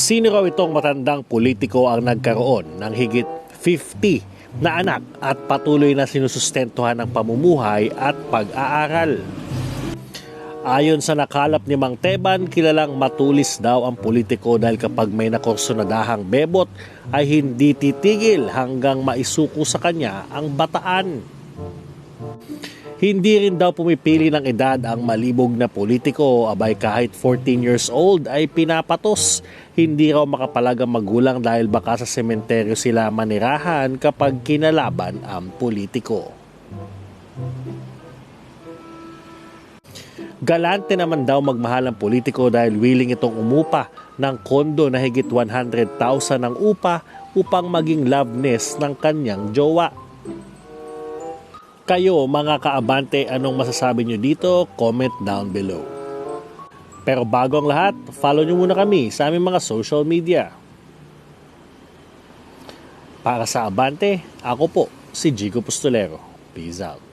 Sino raw itong matandang politiko ang nagkaroon ng higit 50 na anak at patuloy na sinusustentuhan ng pamumuhay at pag-aaral? Ayon sa nakalap ni Mang Teban, kilalang matulis daw ang politiko dahil kapag may nakorsonadahang bebot ay hindi titigil hanggang maisuko sa kanya ang bataan. Hindi rin daw pumipili ng edad ang malibog na politiko, abay kahit 14 years old ay pinapatos. Hindi raw makapalag ang magulang dahil baka sa sementeryo sila manirahan kapag kinalaban ang politiko. Galante naman daw magmahal ang politiko dahil willing itong umupa ng kondo na higit 100,000 ang upa upang maging love nest ng kanyang jowa. Kayo mga kaabante, anong masasabi nyo dito? Comment down below. Pero bago ang lahat, follow nyo muna kami sa aming mga social media. Para sa Abante, ako po si Jigo Pustolero. Peace out.